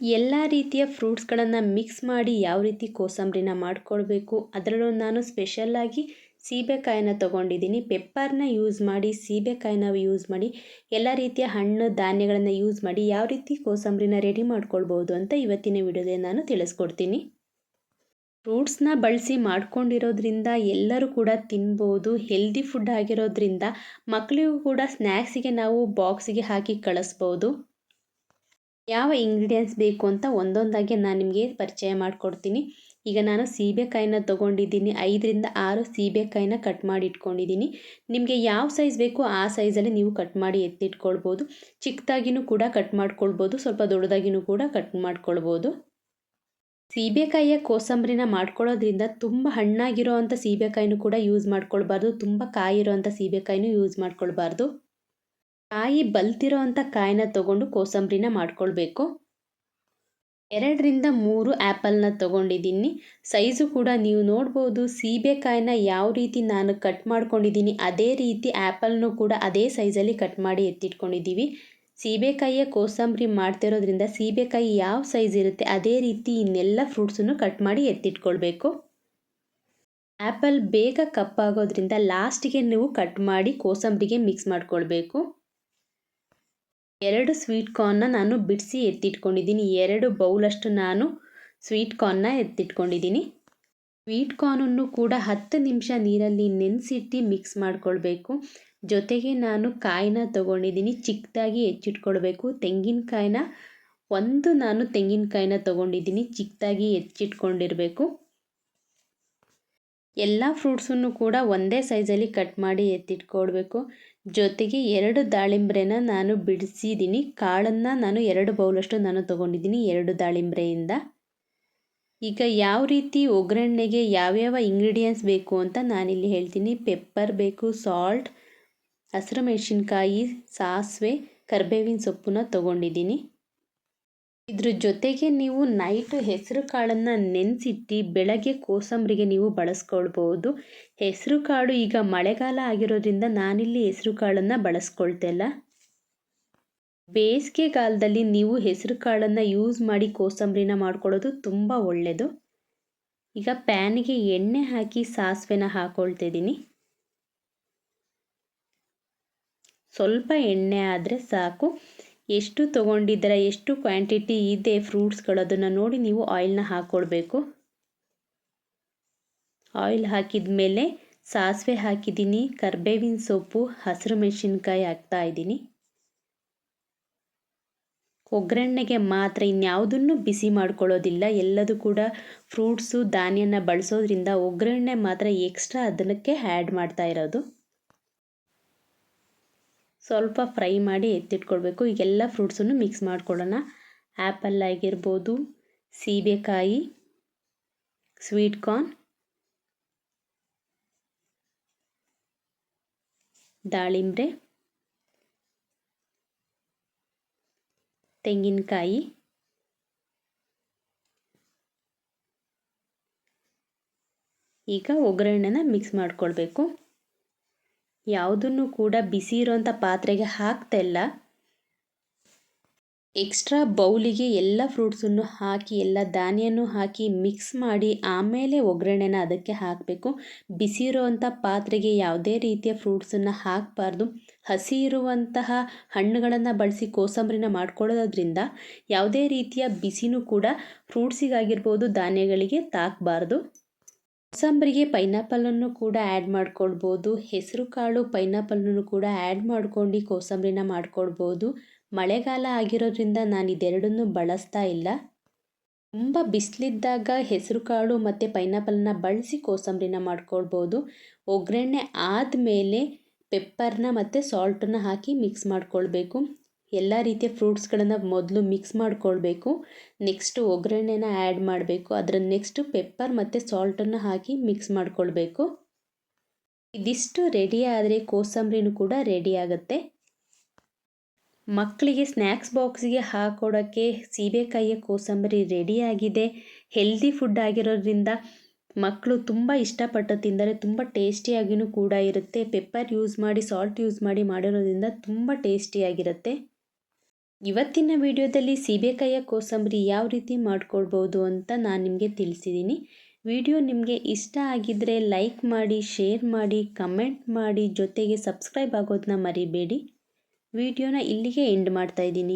ಎಲ್ಲ ರೀತಿಯ ಫ್ರೂಟ್ಸ್ಗಳನ್ನು ಮಿಕ್ಸ್ ಮಾಡಿ ಯಾವ ರೀತಿ ಕೋಸಂಬರಿನ ಮಾಡ್ಕೊಳ್ಬೇಕು ಅದರಲ್ಲೂ ನಾನು ಸ್ಪೆಷಲ್ಲಾಗಿ ಸೀಬೆಕಾಯಿನ ತೊಗೊಂಡಿದ್ದೀನಿ ಪೆಪ್ಪರ್ನ ಯೂಸ್ ಮಾಡಿ ಸೀಬೆಕಾಯಿನ ಯೂಸ್ ಮಾಡಿ, ಎಲ್ಲ ರೀತಿಯ ಹಣ್ಣು, ಧಾನ್ಯಗಳನ್ನು ಯೂಸ್ ಮಾಡಿ ಯಾವ ರೀತಿ ಕೋಸಂಬರಿನ ರೆಡಿ ಮಾಡ್ಕೊಳ್ಬೋದು ಅಂತ ಇವತ್ತಿನ ವಿಡಿಯೋದಲ್ಲಿ ನಾನು ತಿಳಿಸ್ಕೊಡ್ತೀನಿ. ಫ್ರೂಟ್ಸ್ನ ಬಳಸಿ ಮಾಡ್ಕೊಂಡಿರೋದ್ರಿಂದ ಎಲ್ಲರೂ ಕೂಡ ತಿನ್ಬೋದು ಹೆಲ್ದಿ ಫುಡ್ ಆಗಿರೋದ್ರಿಂದ ಮಕ್ಕಳಿಗೂ ಕೂಡ ಸ್ನ್ಯಾಕ್ಸಿಗೆ ನಾವು ಬಾಕ್ಸಿಗೆ ಹಾಕಿ ಕಳಿಸ್ಬೋದು. ಯಾವ ಇಂಗ್ರೀಡಿಯೆಂಟ್ಸ್ ಬೇಕು ಅಂತ ಒಂದೊಂದಾಗಿ ನಾನು ನಿಮಗೆ ಪರಿಚಯ ಮಾಡಿಕೊಡ್ತೀನಿ. ಈಗ ನಾನು ಸೀಬೆಕಾಯಿನ ತೊಗೊಂಡಿದ್ದೀನಿ. ಐದರಿಂದ ಆರು ಸೀಬೆಕಾಯಿನ ಕಟ್ ಮಾಡಿ ಇಟ್ಕೊಂಡಿದ್ದೀನಿ ನಿಮಗೆ ಯಾವ ಸೈಜ್ ಬೇಕು ಆ ಸೈಜಲ್ಲಿ ನೀವು ಕಟ್ ಮಾಡಿ ಎತ್ತಿಟ್ಕೊಳ್ಬೋದು. ಚಿಕ್ಕದಾಗಿನೂ ಕೂಡ ಕಟ್ ಮಾಡ್ಕೊಳ್ಬೋದು. ಸ್ವಲ್ಪ ದೊಡ್ಡದಾಗಿನೂ ಕೂಡ ಕಟ್ ಮಾಡ್ಕೊಳ್ಬೋದು. ಸೀಬೆಕಾಯಿಯ ಕೋಸಂಬರಿನ ಮಾಡ್ಕೊಳ್ಳೋದ್ರಿಂದ ತುಂಬ ಹಣ್ಣಾಗಿರೋ ಅಂಥ ಸೀಬೆಕಾಯಿನೂ ಕೂಡ ಯೂಸ್ ಮಾಡ್ಕೊಳ್ಬಾರ್ದು. ತುಂಬ ಕಾಯಿರೋ ಅಂಥ ಸೀಬೆಕಾಯಿನೂ ಯೂಸ್ ಮಾಡ್ಕೊಳ್ಬಾರ್ದು. ಕಾಯಿ ಬಲ್ತಿರೋ ಅಂಥ ಕಾಯಿನ ತೊಗೊಂಡು ಕೋಸಂಬರಿನ ಮಾಡ್ಕೊಳ್ಬೇಕು. ಎರಡರಿಂದ ಮೂರು ಆ್ಯಪಲ್ನ ತೊಗೊಂಡಿದ್ದೀನಿ. ಸೈಜು ಕೂಡ ನೀವು ನೋಡ್ಬೋದು. ಸೀಬೆಕಾಯಿನ ಯಾವ ರೀತಿ ನಾನು ಕಟ್ ಮಾಡ್ಕೊಂಡಿದ್ದೀನಿ, ಅದೇ ರೀತಿ ಆ್ಯಪಲ್ನೂ ಕೂಡ ಅದೇ ಸೈಜಲ್ಲಿ ಕಟ್ ಮಾಡಿ ಎತ್ತಿಟ್ಕೊಂಡಿದ್ದೀವಿ. ಸೀಬೆಕಾಯಿಯ ಕೋಸಂಬರಿ ಮಾಡ್ತಿರೋದ್ರಿಂದ ಸೀಬೆಕಾಯಿ ಯಾವ ಸೈಜ್ ಇರುತ್ತೆ, ಅದೇ ರೀತಿ ಇನ್ನೆಲ್ಲ ಫ್ರೂಟ್ಸನ್ನು ಕಟ್ ಮಾಡಿ ಎತ್ತಿಟ್ಕೊಳ್ಬೇಕು. ಆ್ಯಪಲ್ ಬೇಗ ಕಪ್ಪಾಗೋದ್ರಿಂದ ಲಾಸ್ಟಿಗೆ ನೀವು ಕಟ್ ಮಾಡಿ ಕೋಸಂಬರಿಗೆ ಮಿಕ್ಸ್ ಮಾಡ್ಕೊಳ್ಬೇಕು. ಎರಡು ಸ್ವೀಟ್ ಕಾರ್ನ್ನ ನಾನು ಬಿಡಿಸಿ ಎತ್ತಿಟ್ಕೊಂಡಿದ್ದೀನಿ. ಎರಡು ಬೌಲಷ್ಟು ನಾನು ಸ್ವೀಟ್ ಕಾರ್ನ್ನ ಎತ್ತಿಟ್ಕೊಂಡಿದ್ದೀನಿ. ಸ್ವೀಟ್ ಕಾರ್ನನ್ನು ಕೂಡ ಹತ್ತು ನಿಮಿಷ ನೀರಲ್ಲಿ ನೆನೆಸಿಟ್ಟು ಮಿಕ್ಸ್ ಮಾಡಿಕೊಳ್ಬೇಕು. ಜೊತೆಗೆ ನಾನು ಕಾಯಿನ ತೊಗೊಂಡಿದ್ದೀನಿ. ಚಿಕ್ಕದಾಗಿ ಹೆಚ್ಚಿಟ್ಕೊಳ್ಬೇಕು. ತೆಂಗಿನಕಾಯಿನ ಒಂದು ನಾನು ತೆಂಗಿನಕಾಯಿನ ತೊಗೊಂಡಿದ್ದೀನಿ. ಚಿಕ್ಕದಾಗಿ ಹೆಚ್ಚಿಟ್ಕೊಂಡಿರಬೇಕು. ಎಲ್ಲ ಫ್ರೂಟ್ಸನ್ನು ಕೂಡ ಒಂದೇ ಸೈಜಲ್ಲಿ ಕಟ್ ಮಾಡಿ ಎತ್ತಿಟ್ಕೊಳ್ಬೇಕು. ಜೊತೆಗೆ ಎರಡು ದಾಳಿಂಬ್ರೆನ ನಾನು ಬಿಡಿಸಿದ್ದೀನಿ. ಕಾಳನ್ನು ನಾನು ಎರಡು ಬೌಲಷ್ಟು ನಾನು ತೊಗೊಂಡಿದ್ದೀನಿ ಎರಡು ದಾಳಿಂಬ್ರೆಯಿಂದ. ಈಗ ಯಾವ ರೀತಿ ಒಗ್ಗರಣೆಗೆ ಯಾವ್ಯಾವ ಇಂಗ್ರೀಡಿಯೆಂಟ್ಸ್ ಬೇಕು ಅಂತ ನಾನಿಲ್ಲಿ ಹೇಳ್ತೀನಿ. ಪೆಪ್ಪರ್ ಬೇಕು ಸಾಲ್ಟ್ ಹಸಿರು ಮೆಣಸಿನ್ಕಾಯಿ, ಸಾಸಿವೆ, ಕರ್ಬೇವಿನ ಸೊಪ್ಪನ್ನ ತೊಗೊಂಡಿದ್ದೀನಿ. ಇದ್ರ ಜೊತೆಗೆ ನೀವು ನೈಟು ಹೆಸರು ಕಾಳನ್ನು ನೆನೆಸಿಟ್ಟು ಬೆಳಗ್ಗೆ ಕೋಸಂಬರಿಗೆ ನೀವು ಬಳಸ್ಕೊಳ್ಬೋದು. ಹೆಸರು ಕಾಳು ಈಗ ಮಳೆಗಾಲ ಆಗಿರೋದ್ರಿಂದ ನಾನಿಲ್ಲಿ ಹೆಸರು ಕಾಳನ್ನು ಬಳಸ್ಕೊಳ್ತಿಲ್ಲ ಬೇಸಿಗೆಗಾಲದಲ್ಲಿ ನೀವು ಹೆಸರು ಕಾಳನ್ನು ಯೂಸ್ ಮಾಡಿ ಕೋಸಂಬರಿನ ಮಾಡ್ಕೊಳ್ಳೋದು ತುಂಬ ಒಳ್ಳೆಯದು ಈಗ ಪ್ಯಾನಿಗೆ ಎಣ್ಣೆ ಹಾಕಿ ಸಾಸಿವೆನ ಹಾಕ್ಕೊಳ್ತಿದ್ದೀನಿ ಸ್ವಲ್ಪ ಎಣ್ಣೆ ಆದರೆ ಸಾಕು. ಎಷ್ಟು ತೊಗೊಂಡಿದ್ದೀರ, ಎಷ್ಟು ಕ್ವಾಂಟಿಟಿ ಇದೆ ಫ್ರೂಟ್ಸ್ಗಳು, ಅದನ್ನು ನೋಡಿ ನೀವು ಆಯಿಲ್ನ ಹಾಕ್ಕೊಳ್ಬೇಕು ಆಯಿಲ್ ಹಾಕಿದ ಮೇಲೆ ಸಾಸಿವೆ ಹಾಕಿದ್ದೀನಿ, ಕರ್ಬೇವಿನ ಸೊಪ್ಪು, ಹಸಿರು ಮೆಣಸಿನ್ಕಾಯಿ ಹಾಕ್ತಾ ಇದ್ದೀನಿ. ಒಗ್ಗರಣೆಗೆ ಮಾತ್ರ ಇನ್ಯಾವುದನ್ನು ಬಿಸಿ ಮಾಡ್ಕೊಳ್ಳೋದಿಲ್ಲ, ಎಲ್ಲದೂ ಕೂಡ ಫ್ರೂಟ್ಸು, ಧಾನ್ಯನ ಬಳಸೋದ್ರಿಂದ ಒಗ್ಗರಣೆ ಮಾತ್ರ ಎಕ್ಸ್ಟ್ರಾ ಅದನ್ನಕ್ಕೆ ಆ್ಯಡ್ ಮಾಡ್ತಾ ಇರೋದು. ಸ್ವಲ್ಪ ಫ್ರೈ ಮಾಡಿ ಎತ್ತಿಟ್ಕೊಳ್ಬೇಕು. ಈಗೆಲ್ಲ ಫ್ರೂಟ್ಸನ್ನು ಮಿಕ್ಸ್ ಮಾಡ್ಕೊಳ್ಳೋಣ. ಆ್ಯಪಲ್ ಆಗಿರ್ಬೋದು, ಸೀಬೆಕಾಯಿ ಸ್ವೀಟ್ ಕಾರ್ನ್ ದಾಳಿಂಬ್ರೆ, ತೆಂಗಿನಕಾಯಿ, ಈಗ ಒಗ್ಗರಣೆನ ಮಿಕ್ಸ್ ಮಾಡ್ಕೊಳ್ಬೇಕು. ಯಾವುದನ್ನು ಕೂಡ ಬಿಸಿ ಇರೋಂಥ ಪಾತ್ರೆಗೆ ಹಾಕ್ತಾ ಇಲ್ಲ. ಎಕ್ಸ್ಟ್ರಾ ಬೌಲಿಗೆ ಎಲ್ಲ ಫ್ರೂಟ್ಸನ್ನು ಹಾಕಿ, ಎಲ್ಲ ಧಾನ್ಯನೂ ಹಾಕಿ ಮಿಕ್ಸ್ ಮಾಡಿ ಆಮೇಲೆ ಒಗ್ಗರಣೆನ ಅದಕ್ಕೆ ಹಾಕಬೇಕು. ಬಿಸಿ ಇರುವಂಥ ಪಾತ್ರೆಗೆ ಯಾವುದೇ ರೀತಿಯ ಫ್ರೂಟ್ಸನ್ನು ಹಾಕಬಾರ್ದು. ಹಸಿ ಇರುವಂತಹ ಹಣ್ಣುಗಳನ್ನು ಬಳಸಿ ಕೋಸಂಬರಿನ ಮಾಡ್ಕೊಳ್ಳೋದ್ರಿಂದ ಯಾವುದೇ ರೀತಿಯ ಬಿಸಿನೂ ಕೂಡ ಫ್ರೂಟ್ಸಿಗಾಗಿರ್ಬೋದು, ಧಾನ್ಯಗಳಿಗೆ ತಾಕಬಾರ್ದು. ಕೋಸಂಬರಿಗೆ ಪೈನಾಪಲನ್ನು ಕೂಡ ಆ್ಯಡ್ ಮಾಡ್ಕೊಳ್ಬೋದು. ಹೆಸರು ಕಾಳು ಪೈನಾಪಲನ್ನು ಕೂಡ ಆ್ಯಡ್ ಮಾಡ್ಕೊಂಡು ಕೋಸಂಬರಿನ ಮಾಡ್ಕೊಳ್ಬೋದು. ಮಳೆಗಾಲ ಆಗಿರೋದ್ರಿಂದ ನಾನು ಇದೆರಡನ್ನೂ ಬಳಸ್ತಾ ಇಲ್ಲ. ತುಂಬ ಬಿಸಿಲಿದ್ದಾಗ ಹೆಸರು ಕಾಳು ಮತ್ತು ಪೈನಾಪಲನ್ನ ಬಳಸಿ ಕೋಸಂಬರಿನ ಮಾಡ್ಕೊಳ್ಬೋದು. ಒಗ್ಗರಣೆ ಆದಮೇಲೆ ಪೆಪ್ಪರ್ನ ಮತ್ತು ಸಾಲ್ಟನ್ನು ಹಾಕಿ ಮಿಕ್ಸ್ ಮಾಡ್ಕೊಳ್ಬೇಕು. ಎಲ್ಲ ರೀತಿಯ ಫ್ರೂಟ್ಸ್ಗಳನ್ನು ಮೊದಲು ಮಿಕ್ಸ್ ಮಾಡಿಕೊಳ್ಬೇಕು. ನೆಕ್ಸ್ಟು ಒಗ್ಗರಣೆನ ಆ್ಯಡ್ ಮಾಡಬೇಕು. ಅದರ ನೆಕ್ಸ್ಟು ಪೆಪ್ಪರ್ ಮತ್ತು ಸಾಲ್ಟನ್ನು ಹಾಕಿ ಮಿಕ್ಸ್ ಮಾಡಿಕೊಳ್ಬೇಕು. ಇದಿಷ್ಟು ರೆಡಿ ಆದರೆ ಕೋಸಂಬರಿನೂ ಕೂಡ ರೆಡಿ ಆಗುತ್ತೆ. ಮಕ್ಕಳಿಗೆ ಸ್ನ್ಯಾಕ್ಸ್ ಬಾಕ್ಸಿಗೆ ಹಾಕೊಡೋಕ್ಕೆ ಸೀಬೆಕಾಯಿಯ ಕೋಸಂಬರಿ ರೆಡಿಯಾಗಿದೆ ಹೆಲ್ದಿ ಫುಡ್ ಆಗಿರೋದ್ರಿಂದ ಮಕ್ಕಳು ತುಂಬ ಇಷ್ಟಪಟ್ಟು ತಿಂದರೆ ತುಂಬ ಟೇಸ್ಟಿಯಾಗಿಯೂ ಕೂಡ ಇರುತ್ತೆ. ಪೆಪ್ಪರ್ ಯೂಸ್ ಮಾಡಿ ಸಾಲ್ಟ್ ಯೂಸ್ ಮಾಡಿ ಮಾಡಿರೋದ್ರಿಂದ ತುಂಬ ಟೇಸ್ಟಿಯಾಗಿರುತ್ತೆ ಇವತ್ತಿನ ವಿಡಿಯೋದಲ್ಲಿ ಸೀಬೆಕಾಯಿಯ ಕೋಸಂಬರಿ ಯಾವ ರೀತಿ ಮಾಡ್ಕೊಳ್ಬೋದು ಅಂತ ನಾನು ನಿಮಗೆ ತಿಳಿಸಿದ್ದೀನಿ ವಿಡಿಯೋ ನಿಮಗೆ ಇಷ್ಟ ಆಗಿದ್ದರೆ ಲೈಕ್ ಮಾಡಿ, ಶೇರ್ ಮಾಡಿ, ಕಮೆಂಟ್ ಮಾಡಿ, ಜೊತೆಗೆ ಸಬ್ಸ್ಕ್ರೈಬ್ ಆಗೋದನ್ನ ಮರಿಬೇಡಿ. ವಿಡಿಯೋನ ಇಲ್ಲಿಗೆ ಎಂಡ್ ಮಾಡ್ತಾ ಇದ್ದೀನಿ.